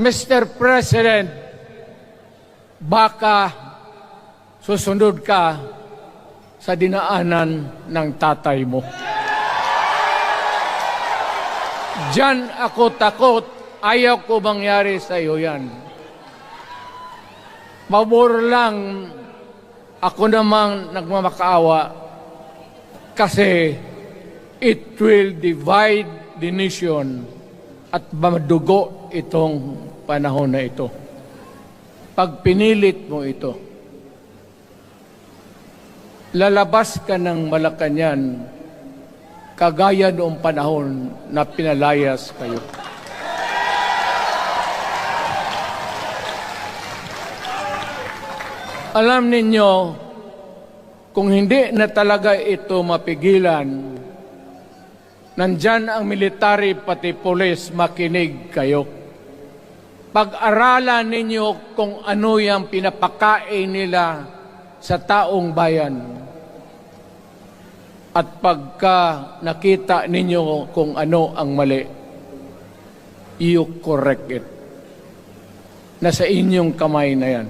Mr. President, baka susunod ka sa dinaanan ng tatay mo. Diyan ako takot. Ayaw ko mangyari sa iyo yan. Pabor lang ako namang nagmamakaawa kasi it will divide the nation at madugo itong panahon na ito. Pag pinilit mo ito, lalabas ka ng Malacanang kagaya noong panahon na pinalayas kayo. Alam ninyo, kung hindi na talaga ito mapigilan, nandyan ang military pati polis, makinig kayo. Pag-aralan ninyo kung ano yung pinapakain nila sa taong bayan. At pagka nakita ninyo kung ano ang mali, you correct it. Nasa inyong kamay na yan.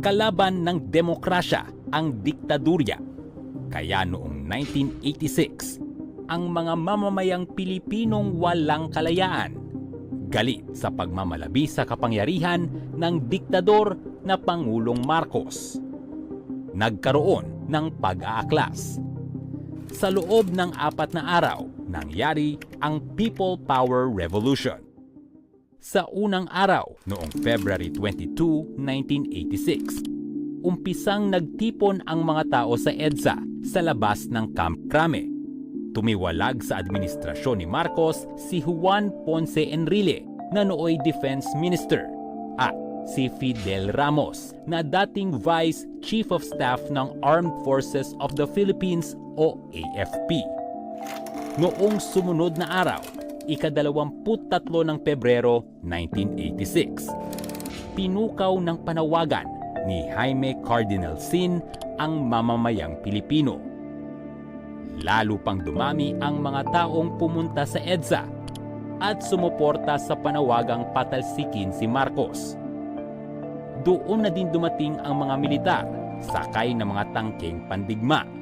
kalaban ng demokrasya ang diktadurya. Kaya noong 1986, ang mga mamamayang Pilipinong walang kalayaan. Galit sa pagmamalabi sa kapangyarihan ng diktador na Pangulong Marcos. Nagkaroon ng pag-aaklas. Sa loob ng apat na araw, nangyari ang People Power Revolution sa unang araw noong February 22, 1986. Umpisang nagtipon ang mga tao sa EDSA sa labas ng Camp Crame. Tumiwalag sa administrasyon ni Marcos si Juan Ponce Enrile na nooy Defense Minister at si Fidel Ramos na dating Vice Chief of Staff ng Armed Forces of the Philippines o AFP. Noong sumunod na araw, ikadalawamput-tatlo ng Pebrero 1986. Pinukaw ng panawagan ni Jaime Cardinal Sin ang mamamayang Pilipino. Lalo pang dumami ang mga taong pumunta sa EDSA at sumuporta sa panawagang patalsikin si Marcos. Doon na din dumating ang mga militar sakay ng mga tangkeng pandigma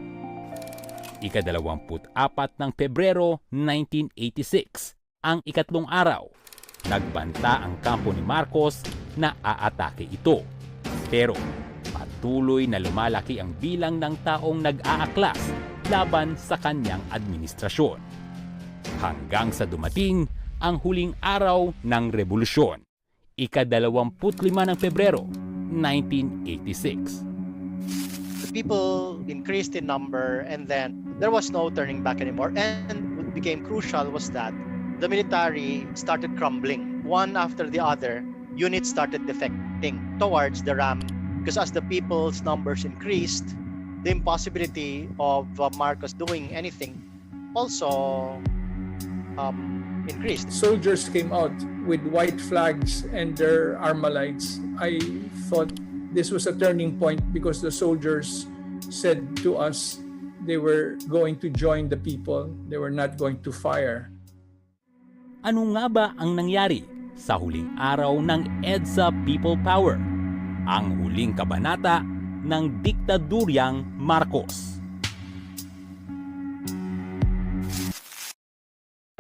ikadalawamput apat ng Pebrero 1986, ang ikatlong araw. Nagbanta ang kampo ni Marcos na aatake ito. Pero patuloy na lumalaki ang bilang ng taong nag-aaklas laban sa kanyang administrasyon. Hanggang sa dumating ang huling araw ng revolusyon, ikadalawamput lima ng Pebrero 1986. the people increased in number and then there was no turning back anymore and what became crucial was that the military started crumbling one after the other units started defecting towards the ram because as the people's numbers increased the impossibility of uh, marcos doing anything also um, increased soldiers came out with white flags and their armalites, I thought this was a turning point because the soldiers said to us they were going to join the people, they were not going to fire. Ano nga ba ang nangyari sa huling araw ng EDSA People Power? Ang huling kabanata ng diktaduryang Marcos.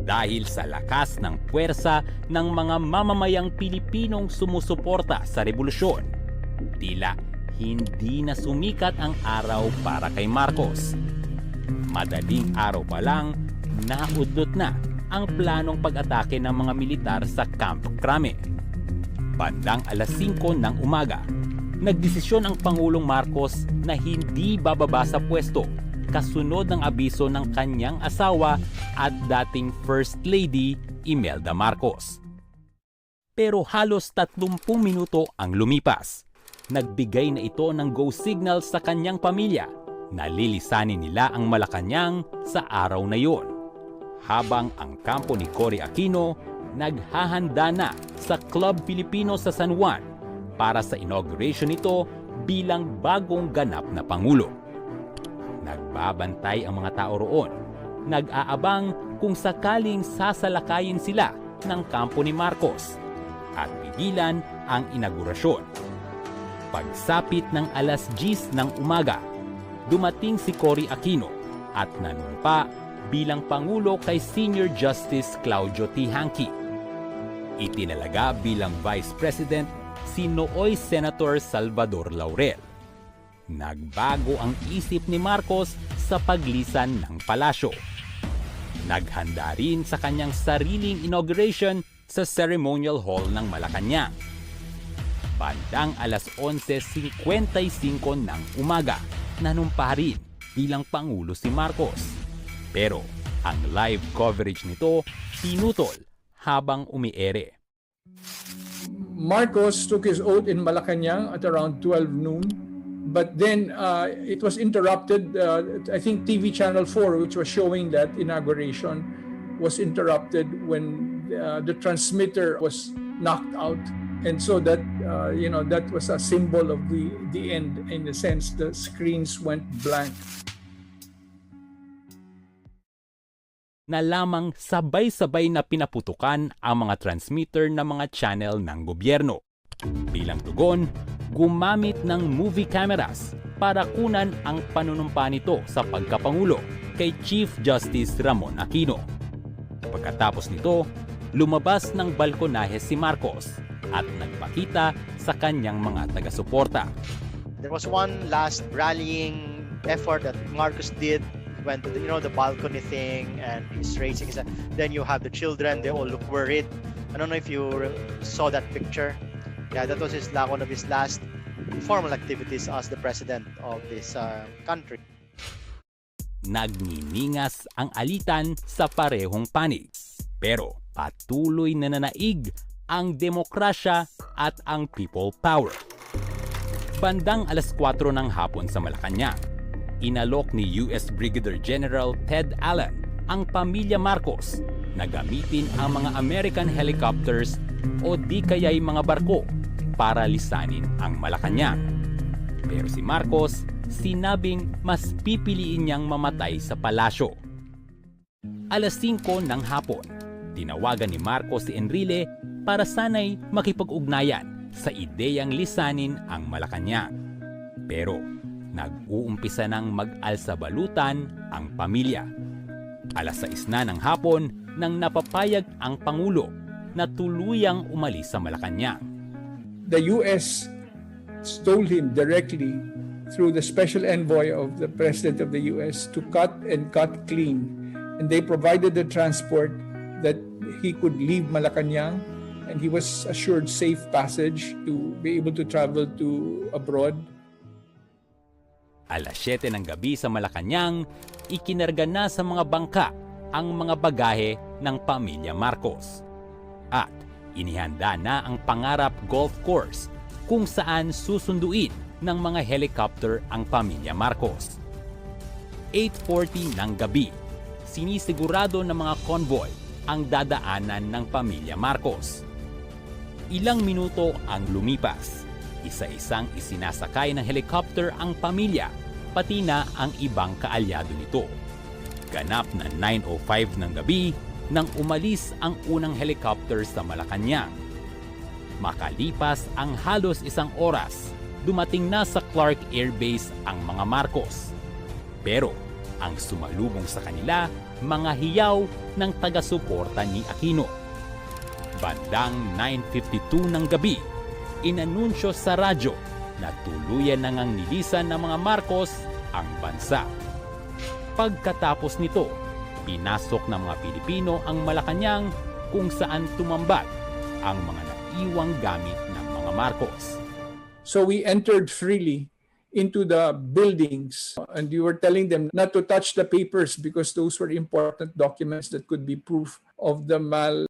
Dahil sa lakas ng puwersa ng mga mamamayang Pilipinong sumusuporta sa revolusyon, tila hindi na sumikat ang araw para kay Marcos. Madaling araw pa lang, naudlot na ang planong pag-atake ng mga militar sa Camp Crame. Bandang alas 5 ng umaga, nagdesisyon ang Pangulong Marcos na hindi bababa sa pwesto kasunod ng abiso ng kanyang asawa at dating First Lady Imelda Marcos. Pero halos 30 minuto ang lumipas. Nagbigay na ito ng go signal sa kanyang pamilya na lilisanin nila ang Malacanang sa araw na yon. Habang ang kampo ni Cory Aquino naghahanda na sa Club Filipino sa San Juan para sa inauguration nito bilang bagong ganap na Pangulo. Nagbabantay ang mga tao roon. Nag-aabang kung sakaling sasalakayin sila ng kampo ni Marcos at pigilan ang inaugurasyon. Pagsapit ng alas 10 ng umaga, dumating si Cory Aquino at nanumpa bilang Pangulo kay Senior Justice Claudio T. Hanqui. Itinalaga bilang Vice President si Nooy Senator Salvador Laurel. Nagbago ang isip ni Marcos sa paglisan ng palasyo. Naghanda rin sa kanyang sariling inauguration sa Ceremonial Hall ng Malacanang. Bandang alas 11.55 ng umaga, nanumpa rin bilang Pangulo si Marcos. Pero ang live coverage nito pinutol habang umiere. Marcos took his oath in Malacanang at around 12 noon. But then uh, it was interrupted. Uh, I think TV Channel 4, which was showing that inauguration, was interrupted when uh, the transmitter was knocked out. And so that, uh, you know, that was a symbol of the, the end in the sense the screens went blank. Na lamang sabay-sabay na pinaputukan ang mga transmitter ng mga channel ng gobyerno. Bilang tugon, gumamit ng movie cameras para kunan ang panunumpa nito sa pagkapangulo kay Chief Justice Ramon Aquino. Pagkatapos nito, lumabas ng balkonahe si Marcos at nagpakita sa kanyang mga taga-suporta. There was one last rallying effort that Marcos did. Went to the, you know the balcony thing and he's hand. Then you have the children. They all look worried. I don't know if you saw that picture. Yeah, that was his one of his last formal activities as the president of this uh, country. Nagniningas ang alitan sa parehong panig. Pero patuloy na nanaig ang demokrasya at ang people power. Bandang alas 4 ng hapon sa Malacanang, inalok ni US Brigadier General Ted Allen ang pamilya Marcos na gamitin ang mga American helicopters o di kaya'y mga barko para lisanin ang Malacanang. Pero si Marcos, sinabing mas pipiliin niyang mamatay sa palasyo. Alas 5 ng hapon, tinawagan ni Marcos si Enrile para sanay makipag-ugnayan sa ideyang lisanin ang Malacanang. Pero nag-uumpisa ng mag-alsa balutan ang pamilya. Alas 6 na ng hapon nang napapayag ang Pangulo na tuluyang umalis sa Malacanang. the U.S. told him directly through the special envoy of the president of the U.S. to cut and cut clean. And they provided the transport that he could leave Malacanang and he was assured safe passage to be able to travel to abroad. Alas 7 ng gabi sa Malacanang, ikinarga na sa mga bangka ang mga bagahe ng pamilya Marcos. At inihanda na ang pangarap golf course kung saan susunduin ng mga helicopter ang pamilya Marcos. 8.40 ng gabi, sinisigurado ng mga convoy ang dadaanan ng pamilya Marcos. Ilang minuto ang lumipas. Isa-isang isinasakay ng helicopter ang pamilya, pati na ang ibang kaalyado nito. Ganap na 9.05 ng gabi nang umalis ang unang helicopter sa Malacanang. Makalipas ang halos isang oras, dumating na sa Clark Air Base ang mga Marcos. Pero ang sumalubong sa kanila, mga hiyaw ng taga-suporta ni Aquino. Bandang 9.52 ng gabi, inanunsyo sa radyo na tuluyan na ngang nilisan ng mga Marcos ang bansa. Pagkatapos nito, pinasok ng mga Pilipino ang Malacanang kung saan tumambad ang mga naiwang gamit ng mga Marcos. So we entered freely into the buildings and we were telling them not to touch the papers because those were important documents that could be proof of the mal